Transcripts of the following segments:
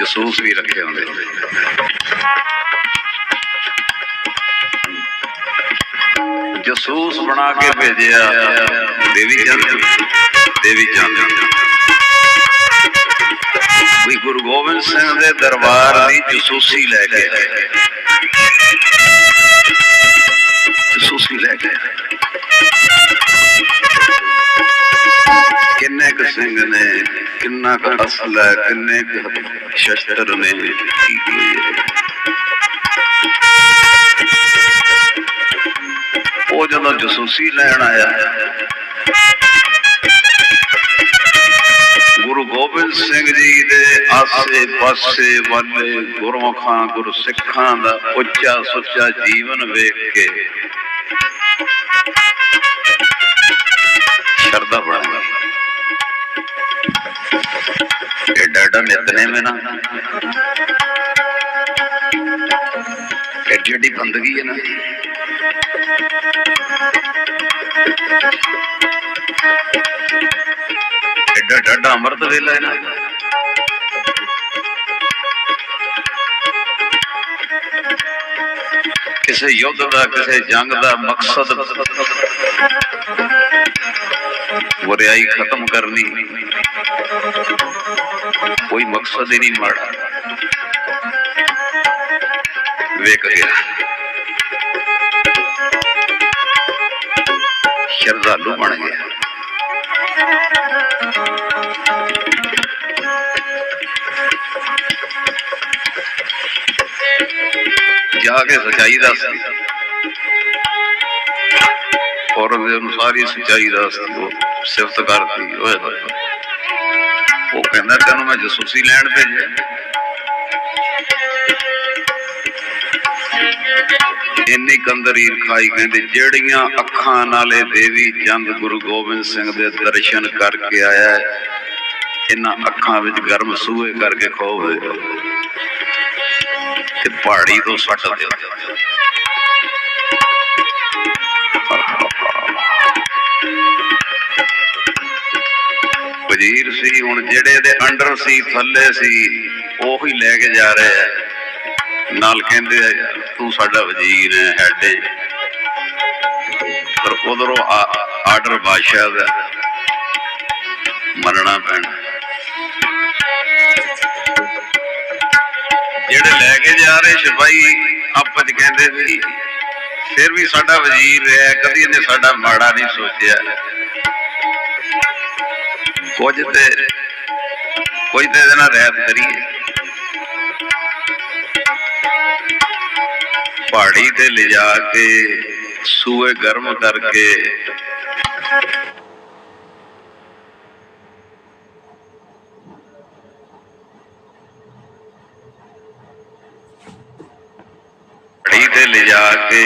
ਜਸੂਸ ਵੀ ਰੱਖੇ ਹੁੰਦੇ। ਜਸੂਸ ਬਣਾ ਕੇ ਭੇਜਿਆ ਦੇਵੀ ਚੰਦ ਦੇਵੀ ਚੰਦ ਵੀ ਗੁਰੂ ਗੋਬਿੰਦ ਸਿੰਘ ਦੇ ਦਰਬਾਰ ਦੀ ਜਸੂਸੀ ਲੈ ਕੇ ਆਏ। ਕਿੰਨਾ ਕੁ ਅਸਲ ਹੈ ਕਿੰਨੇ ਕੁ ਸ਼ਸਤਰ ਨੇ। ਕੀ ਕੀ ਉਹ ਜਦੋਂ ਜਸੂਸੀ ਲੈਣ ਆਇਆ, ਗੁਰੂ ਗੋਬਿੰਦ ਸਿੰਘ ਜੀ ਦੇ ਆਸੇ ਪਾਸੇ ਵਾਲੇ ਗੁਰਮਖਾਂ ਗੁਰਸਿੱਖਾਂ ਦਾ ਉੱਚਾ ਸੁੱਚਾ ਜੀਵਨ ਵੇਖ ਕੇ ਸ਼ਰਧਾ ਬਣ एडा एडा मितने में ना एडी एडी बंदगी है ना। एडा एडा अमृत वेला है ना। किसी युद्ध का किसी जंग का मकसद। बुराई खत्म करनी। ਕੋਈ ਮਕਸਦ ਹੀ ਨਹੀਂ ਮਾੜਾ ਵੇਖ ਗਿਆ ਸ਼ਰਧਾਲੂ ਬਣ ਗਿਆ ਜਾ ਕੇ ਸਚਾਈ ਦੱਸ ਔਰਤ ਦੇ ਅਨੁਸਾਰ ਹੀ ਸਚਾਈ ਦੱਸ ਉਹ ਕਹਿੰਦਾ ਤੈਨੂੰ ਮੈਂ ਜਸੂਸੀ ਲੈਣ ਭੇਜਿਆ। ਇੰਨੀ ਕੰਦਰੀਰ ਖਾਈ ਕਹਿੰਦੇ, ਜਿਹੜੀਆਂ ਅੱਖਾਂ ਨਾਲੇ ਦੇਵੀ ਚੰਦ ਗੁਰੂ ਗੋਬਿੰਦ ਸਿੰਘ ਦੇ ਦਰਸ਼ਨ ਕਰਕੇ ਆਇਆ ਇਹਨਾਂ ਅੱਖਾਂ ਵਿੱਚ ਗਰਮ ਸੂਹੇ ਕਰਕੇ ਖੋ ਹੋਏ ਤੇ ਪਹਾੜੀ ਤੋਂ ਸੱਟ ਦਿਓ। ਹੁਣ ਜਿਹੜੇ ਦੇ ਅੰਡਰ ਸੀ, ਥੱਲੇ ਸੀ, ਉਹੀ ਲੈ ਕੇ ਜਾ ਰਹੇ ਆ। ਨਾਲ ਕਹਿੰਦੇ ਤੂੰ ਸਾਡਾ ਵਜ਼ੀਰ ਹੈ, ਹੈਡ ਹੈ ਪਰ ਉਧਰੋਂ ਆਰਡਰ ਬਾਦਸ਼ਾਹ ਦਾ ਮੰਨਣਾ ਪੈਣਾ। ਜਿਹੜੇ ਲੈ ਕੇ ਜਾ ਰਹੇ ਸਿਪਾਹੀ ਆਪਸ ਚ ਕਹਿੰਦੇ ਸੀ, ਫਿਰ ਵੀ ਸਾਡਾ ਵਜ਼ੀਰ ਰਿਹਾ ਕਦੀ ਇਹਨੇ ਸਾਡਾ ਮਾੜਾ ਨਹੀਂ ਸੋਚਿਆ। ਕੁਝ ਤੇ ਕੋਈ ਤੇ ਇਹਦੇ ਨਾਲ ਰਹਿਤ ਕਰੀਏ। ਪਹਾੜੀ ਤੇ ਲਿਜਾ ਕੇ, ਸੂਏ ਗਰਮ ਕਰਕੇ। ਤੇ ਲਿਜਾ ਕੇ,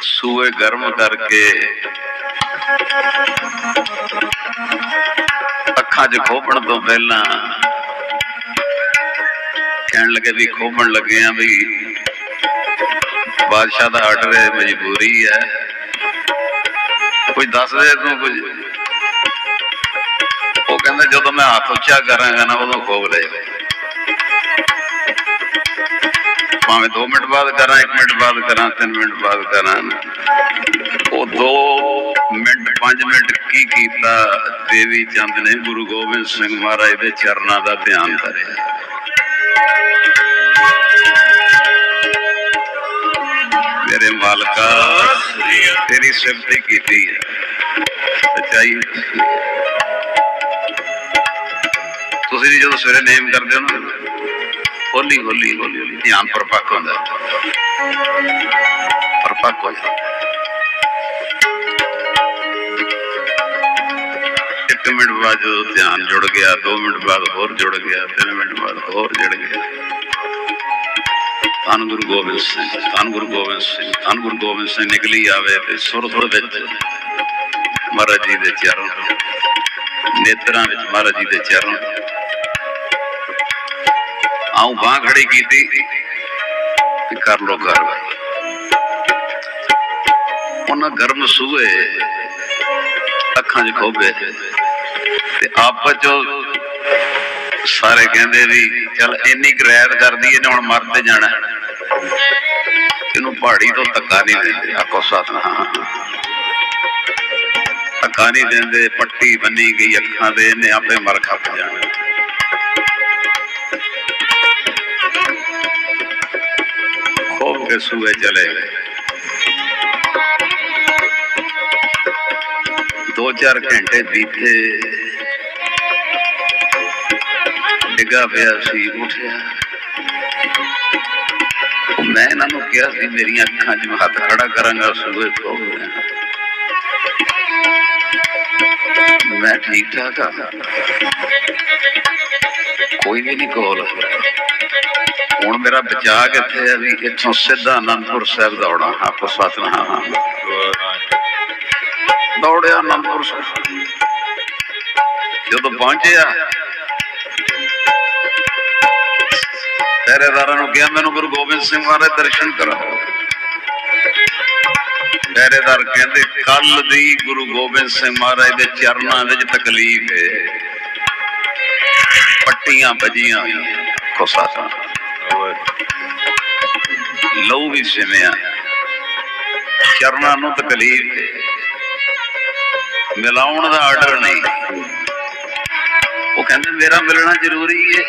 ਸੂਏ ਗਰਮ ਕਰਕੇ। ਅੱਜ ਖੋਪਣ ਤੋਂ ਪਹਿਲਾਂ ਕਹਿਣ ਲੱਗੇ ਵੀ ਖੋਪਣ ਲੱਗੇ ਆ ਵੀ ਬਾਦਸ਼ਾਹ ਦਾ ਆਰਡਰ ਹੈ ਮਜਬੂਰੀ ਹੈ। ਕੋਈ ਦੱਸ ਦੇ ਤੂੰ ਕੁਝ? ਉਹ ਕਹਿੰਦਾ ਜਦੋਂ ਮੈਂ ਹੱਥ ਉੱਚਾ ਕਰਾਂਗਾ ਨਾ ਉਦੋਂ ਖੋਬ ਲੈ ਭਾਵੇਂ 2 ਮਿੰਟ ਬਾਅਦ ਕਰਾਂ 1 ਮਿੰਟ ਬਾਅਦ ਕਰਾਂ 3 ਮਿੰਟ ਬਾਅਦ ਕਰਾਂ। ਉਹ ਦੋ 5 ਮਿੰਟ ਕੀ ਕੀਤਾ? ਦੇਵੀ ਚੰਦ ਨੇ ਗੁਰੂ ਗੋਬਿੰਦ ਸਿੰਘ ਮਹਾਰਾਜ ਦੇ ਚਰਨਾਂ ਦਾ ਧਿਆਨ ਕਰਿਆ ਮੇਰੇ ਮਾਲਕਾ, ਤੇਰੀ ਸਿਫਤ ਕੀਤੀ ਹੈ। ਸੱਚਾਈ ਤੁਸੀਂ ਵੀ ਜਦੋਂ ਸਵੇਰੇ ਨੇਮ ਕਰਦੇ ਹੋ ਨਾ, ਹੌਲੀ ਹੌਲੀ ਹੌਲੀ ਹੌਲੀ, ਧਿਆਨ ਪਰਪੱਕ ਹੁੰਦਾ। ਪਰਪੱਕ ਹੋ ਜਾਂਦਾ। ਮਿੰਟ ਬਾਅਦ ਜਦੋਂ ਧਿਆਨ ਜੁੜ ਗਿਆ 2 ਮਿੰਟ ਬਾਅਦ ਹੋਰ ਜੁੜ ਗਿਆ 3 ਮਿੰਟ ਬਾਅਦ ਹੋਰ ਜੁੜ ਗਿਆ। ਧੰਨ ਗੁਰੂ ਗੋਬਿੰਦ ਸਿੰਘ, ਧੰਨ ਗੁਰੂ ਗੋਬਿੰਦ ਸਿੰਘ, ਧੰਨ ਗੁਰੂ ਗੋਬਿੰਦ ਸਿੰਘ ਨਿਕਲੀ ਆਵੇ ਤੇ ਸੁਰ ਸੁਰ ਵਿੱਚ ਮਹਾਰਾਜ ਜੀ ਦੇ ਚਰਨ ਨੇਤਰਾਂ ਵਿੱਚ ਮਹਾਰਾਜ ਜੀ ਦੇ ਚਰਨ ਆਉਂ ਬਾਹ ਖੜੀ ਕੀਤੀ ਤੇ ਕਰ ਲੋ ਕਾਰਵਾਈ। ਉਹਨਾਂ ਗਰਮ ਸੂਏ ਅੱਖਾਂ 'ਚ ਖੋਬੇ ਤੇ ਆਪਸ 'ਚ ਸਾਰੇ ਕਹਿੰਦੇ ਵੀ ਚੱਲ ਇੰਨੀ ਗਰੈਦ ਕਰਦੀ ਇਹਨੇ ਹੁਣ ਮਰ ਤੇ ਜਾਣਾ। ਇਹਨੂੰ ਪਹਾੜੀ ਤੋਂ ਧੱਕਾ ਨਹੀਂ ਦਿੰਦੇ, ਆਖੋ ਸਤਨਾਮ। ਧੱਕਾ ਨਹੀਂ ਦਿੰਦੇ, ਪੱਟੀ ਬੰਨੀ ਗਈ ਅੱਖਾਂ ਤੇ, ਇਹਨੇ ਆਪੇ ਮਰ ਖੱਪ ਜਾਣਾ। ਖੋਬ ਕੇ ਸੂਏ ਚਲੇ ਗਏ। ਦੋ ਚਾਰ ਘੰਟੇ ਬੀਤੇ। ਡਿੱਗਾ ਪਿਆ ਸੀ, ਉੱਠਿਆ। ਉਹ ਮੈਂ ਇਹਨਾਂ ਨੂੰ ਕਿਹਾ ਸੀ, ਮੇਰੀਆਂ ਅੱਖਾਂ 'ਚ ਮੈਂ ਹੱਥ ਖੜਾ ਕਰਾਂਗਾ, ਸੂਏ ਖੋਲ ਦੇਣਾ ਮੈਂ ਠੀਕ ਠਾਕ ਆ। ਕੋਈ ਵੀ ਨਹੀਂ ਕੋਲ। ਹੁਣ ਮੇਰਾ ਬਚਾ ਕਿੱਥੇ ਆ ਵੀ ਇੱਥੋਂ ਸਿੱਧਾ ਅਨੰਦਪੁਰ ਸਾਹਿਬ ਦੌੜਾਂ, ਆਪੋ ਸਤਨਾਮ। ਦੌੜਿਆ ਅਨੰਦਪੁਰ ਸਾਹਿਬ। ਜਦੋਂ ਪਹੁੰਚਿਆ ਪਹਿਰੇਦਾਰਾਂ ਨੂੰ ਕਿਹਾ, ਮੈਨੂੰ ਗੁਰੂ ਗੋਬਿੰਦ ਸਿੰਘ ਮਹਾਰਾਜ ਦਰਸ਼ਨ ਕਰਾਓ ਪਹਿਰੇਦਾਰ ਕਹਿੰਦੇ ਕੱਲ ਦੀ ਗੁਰੂ ਗੋਬਿੰਦ ਸਿੰਘ ਮਹਾਰਾਜ ਦੇ ਚਰਨਾਂ ਵਿੱਚ ਤਕਲੀਫ ਹੈ ਪੱਟੀਆਂ ਵੱਜੀਆਂ। ਹੋਈਆਂ ਕੋਸਾਤਾ ਲਹੂ ਵੀ ਸਿਮਿਆ ਚਰਨਾਂ ਨੂੰ ਤਕਲੀਫ ਹੈ ਮਿਲਾਉਣ ਦਾ ਆਰਡਰ ਨਹੀਂ। ਉਹ ਕਹਿੰਦੇ, ਮੇਰਾ ਮਿਲਣਾ ਜ਼ਰੂਰੀ ਹੈ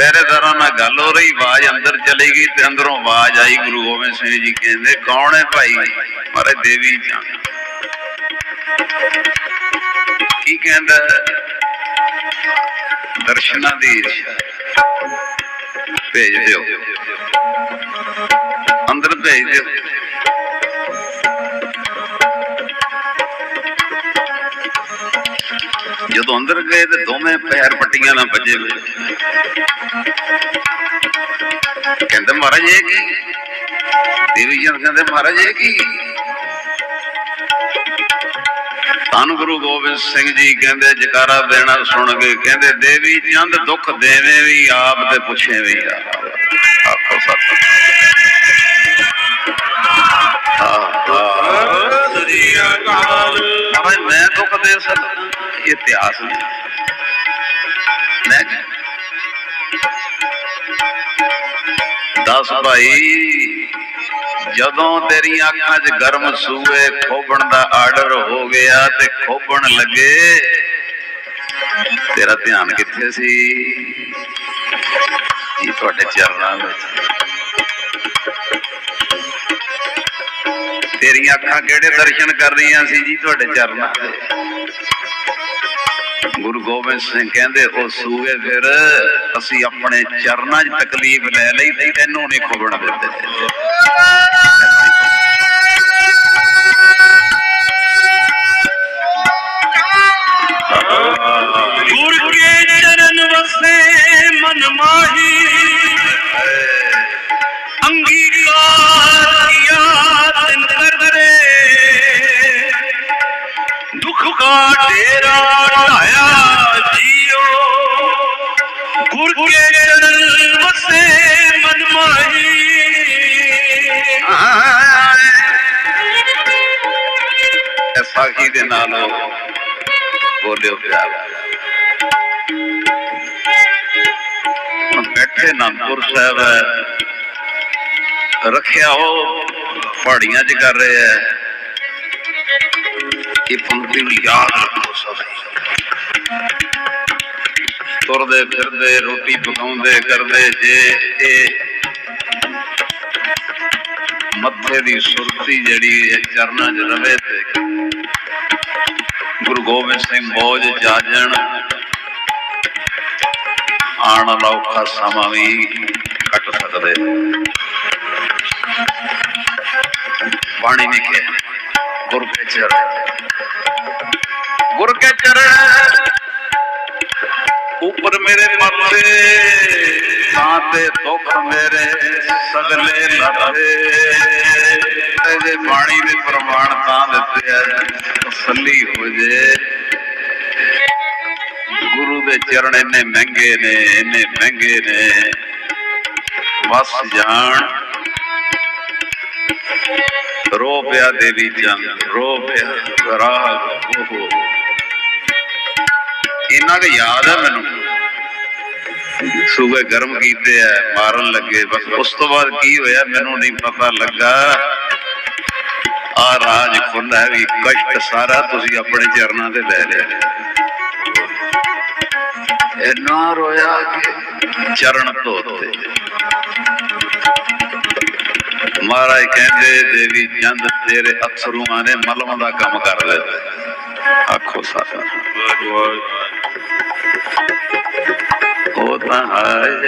ਪਹਿਰੇਦਾਰਾਂ ਨਾਲ ਗੱਲ ਹੋ ਰਹੀ, ਆਵਾਜ਼ ਅੰਦਰ ਚਲੀ ਗਈ ਤੇ ਅੰਦਰੋਂ ਆਵਾਜ਼ ਆਈ, ਗੁਰੂ ਗੋਬਿੰਦ ਸਿੰਘ ਜੀ ਕਹਿੰਦੇ, ਕੌਣ ਹੈ ਭਾਈ? ਮਾਰੇ ਦੇਵੀ ਜਾਂ ਕੀ ਕਹਿੰਦਾ? ਦਰਸ਼ਨਾਂ ਦੀ ਭੇਜ ਦਿਓ। ਅੰਦਰ ਭੇਜ ਦਿਓ। ਜਦੋਂ ਅੰਦਰ ਗਏ ਤੇ ਦੋਵੇਂ ਪੈਰ ਪੱਟੀਆਂ ਨਾਲ ਵੱਜੇ ਕਹਿੰਦੇ ਮਹਾਰਾਜ ਇਹ ਕੀ? ਦੇਵੀ ਜੀ ਕਹਿੰਦੇ ਮਹਾਰਾਜ ਇਹ ਕੀ? ਧੰਨ ਗੁਰੂ ਗੋਬਿੰਦ ਸਿੰਘ ਜੀ ਕਹਿੰਦੇ ਜਕਾਰਾ ਦੇਣਾ ਸੁਣ ਕੇ ਕਹਿੰਦੇ ਦੇਵੀ ਚੰਦ ਦੁੱਖ ਦੇਵੇਂ ਵੀ ਆਪ ਤੇ ਪੁੱਛੇ ਵੀ ਆਖੋ ਸਤਿ ਸ੍ਰੀ ਅਕਾਲ। ਮੈਂ ਦੁੱਖ ਦੇ ਸਕਦਾ ਇਤਿਹਾਸ ਮੈਂ ਦਸ ਭਾਈ, ਜਦੋਂ ਤੇਰੀਆਂ ਅੱਖਾਂ 'ਚ ਗਰਮ ਸੂਏ ਖੋਬਣ ਦਾ ਆਰਡਰ ਹੋ ਗਿਆ ਤੇ ਖੋਬਣ ਲੱਗੇ, ਤੇਰਾ ਧਿਆਨ ਕਿੱਥੇ ਸੀ? ਇਹ ਤੁਹਾਡੇ ਚਰਨਾਂ ਵਿੱਚ? ਤੇਰੀਆਂ ਅੱਖਾਂ ਕਿਹੜੇ ਦਰਸ਼ਨ ਕਰ ਰਹੀਆਂ ਸੀ ਜੀ ਤੁਹਾਡੇ ਚਰਨਾਂ ਦੇ ਗੁਰੂ ਗੋਬਿੰਦ ਸਿੰਘ ਕਹਿੰਦੇ, ਉਹ ਸੂਏ ਫਿਰ ਅਸੀਂ ਆਪਣੇ ਚਰਨਾਂ 'ਚ ਤਕਲੀਫ ਲੈ ਲਈ ਤੇ ਤੈਨੂੰ ਨਹੀਂ ਖੋਬਣ ਦਿੰਦੇ। ਇਹ ਦੇ ਨਾਲ ਬੋਲਿਓ ਪਿਆਰ ਬੈਠੇ ਅਨੰਦਪੁਰ ਸਾਹਿਬ ਹੈ। ਰੱਖਿਆ ਉਹ ਪਹਾੜੀਆਂ 'ਚ ਕਰ ਰਹੇ ਹੈ। ਇਹ ਪੰਕਤੀ ਨੂੰ ਯਾਦ ਰੱਖੋ ਸਭ। ਤੁਰਦੇ ਫਿਰਦੇ, ਰੋਟੀ ਪਕਾਉਂਦੇ, ਕਰਦੇ ਜੇ ਇਹ ਮੱਥੇ ਦੀ ਸੁਰਤੀ ਜਿਹੜੀ ਹੈ ਚਰਨਾਂ 'ਚ ਰਵੇ ਤੇ ਗੁਰੂ ਗੋਬਿੰਦ ਸਿੰਘ ਮੌਜ ਜਾਜਣ ਆਣ ਵਾਲਾ ਔਖਾ ਸਮਾਂ ਵੀ ਕੱਟ ਸਕਦੇ ਬਾਣੀ ਨੇ ਕਿਹਾ ਗੁਰ ਕੇ ਚਰਨ ਗੁਰ ਕੇ ਚਰਨ ਉੱਪਰ ਮੇਰੇ ਮੱਥੇ ਤਾਂ ਤੇ ਦੁੱਖ ਮੇਰੇ ਸਗਲੇ ਲੱਥੇ ਇਹਦੇ ਬਾਣੀ ਦੇ ਪ੍ਰਮਾਣ ਤਾਂ ਦਿੱਤੇ ਆ, ਤਸੱਲੀ ਹੋ ਜੇ। ਗੁਰੂ ਦੇ ਚਰਨ ਇੰਨੇ ਮਹਿੰਗੇ ਨੇ, ਇੰਨੇ ਮਹਿੰਗੇ ਨੇ। ਵਸ ਜਾਣ। ਰੋ ਪਿਆ ਦੇਵੀ ਚੰਦ, ਰੋ ਪਿਆ ਰਾਗ ਉਹ ਇੰਨਾ ਕਿ ਯਾਦ ਹੈ ਮੈਨੂੰ। ਸੂਬੇ ਗਰਮ ਕੀਤੇ ਆ, ਮਾਰਨ ਲੱਗੇ। ਬਸ ਉਸ ਤੋਂ ਬਾਅਦ ਕੀ ਹੋਇਆ, ਮੈਨੂੰ ਨਹੀਂ ਪਤਾ ਲੱਗਾ। ਆ ਰਾਜ ਖੁੱਲਾ ਵੀ ਕਸ਼ਟ ਸਾਰਾ ਤੁਸੀਂ ਆਪਣੇ ਚਰਨਾਂ ਤੇ ਲੈ ਲਿਆ। ਇੰਨਾ ਰੋਇਆ ਕਿ ਚਰਨ ਧੋਤੇ। ਮਹਾਰਾਜ ਕਹਿੰਦੇ, ਦੇਵੀ ਚੰਦ, ਤੇਰੇ ਅਥਰੂਆਂ ਨੇ ਮਲਮ ਦਾ ਕੰਮ ਕਰ ਦਿੱਤਾ ਆਖੋ ਸਾਰਾ। ਉਹ ਤਾਂ ਹੈ